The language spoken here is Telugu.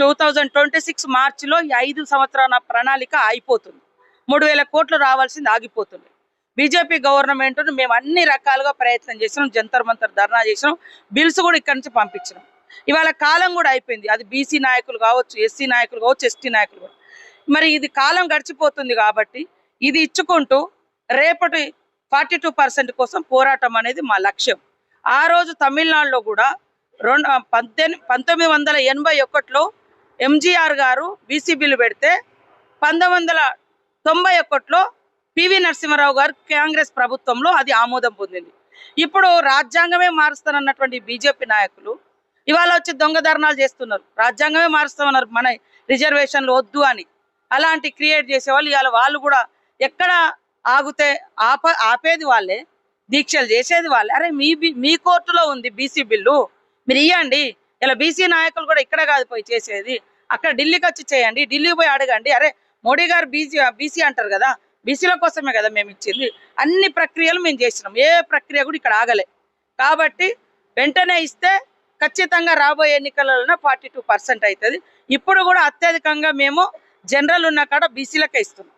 టూ థౌజండ్ ట్వంటీ సిక్స్ మార్చిలో ఈ ఐదు సంవత్సరాల ప్రణాళిక అయిపోతుంది. మూడు వేల కోట్లు రావాల్సింది ఆగిపోతుంది. బీజేపీ గవర్నమెంట్ మేము అన్ని రకాలుగా ప్రయత్నం చేసినాం జంతర్ మంతర్ ధర్నా చేసినాం బిల్స్ కూడా ఇక్కడి నుంచి పంపించినాం. ఇవాళ కాలం కూడా అయిపోయింది. అది బీసీ నాయకులు కావచ్చు ఎస్సీ నాయకులు కావచ్చు ఎస్టీ నాయకులు మరి ఇది కాలం గడిచిపోతుంది కాబట్టి ఇది ఇచ్చుకుంటూ రేపటి ఫార్టీ టూ పర్సెంట్ కోసం పోరాటం అనేది మా లక్ష్యం. ఆ రోజు తమిళనాడులో కూడా రెండు పద్దెని పంతొమ్మిది వందల ఎనభై ఒకటిలో ఎంజీఆర్ గారు బీసీ బిల్లు పెడితే పంతొమ్మిది వందల తొంభై ఒకటిలో పివి నరసింహారావు గారు కాంగ్రెస్ ప్రభుత్వంలో అది ఆమోదం పొందింది. ఇప్పుడు రాజ్యాంగమే మారుస్తానన్నటువంటి బీజేపీ నాయకులు ఇవాళ వచ్చి దొంగ ధర్నాలు చేస్తున్నారు. రాజ్యాంగమే మారుస్తామన్నారు మన రిజర్వేషన్లు వద్దు అని. అలాంటి క్రియేట్ చేసేవాళ్ళు ఇవాళ వాళ్ళు కూడా ఎక్కడ ఆగితే ఆప ఆపేది వాళ్ళే దీక్షలు చేసేది వాళ్ళే. అరే మీ బి- మీ కోర్టులో ఉంది బీసీ బిల్లు. మీరు ఇవ్వండి ఇలా బీసీ నాయకులు కూడా ఇక్కడ కాదు పోయి చేసేది. అక్కడ ఢిల్లీకి వచ్చి చేయండి. ఢిల్లీకి పోయి అడగండి. అరే మోడీ గారు బీసీ బీసీ అంటారు కదా బీసీల కోసమే కదా మేము ఇచ్చింది. అన్ని ప్రక్రియలు మేము చేసినాం. ఏ ప్రక్రియ కూడా ఇక్కడ ఆగలే. కాబట్టి వెంటనే ఇస్తే ఖచ్చితంగా రాబోయే ఎన్నికలలో ఫార్టీ టూ పర్సెంట్ అవుతుంది. ఇప్పుడు కూడా అత్యధికంగా మేము జనరల్ ఉన్న కాడ బీసీలకే ఇస్తున్నాం.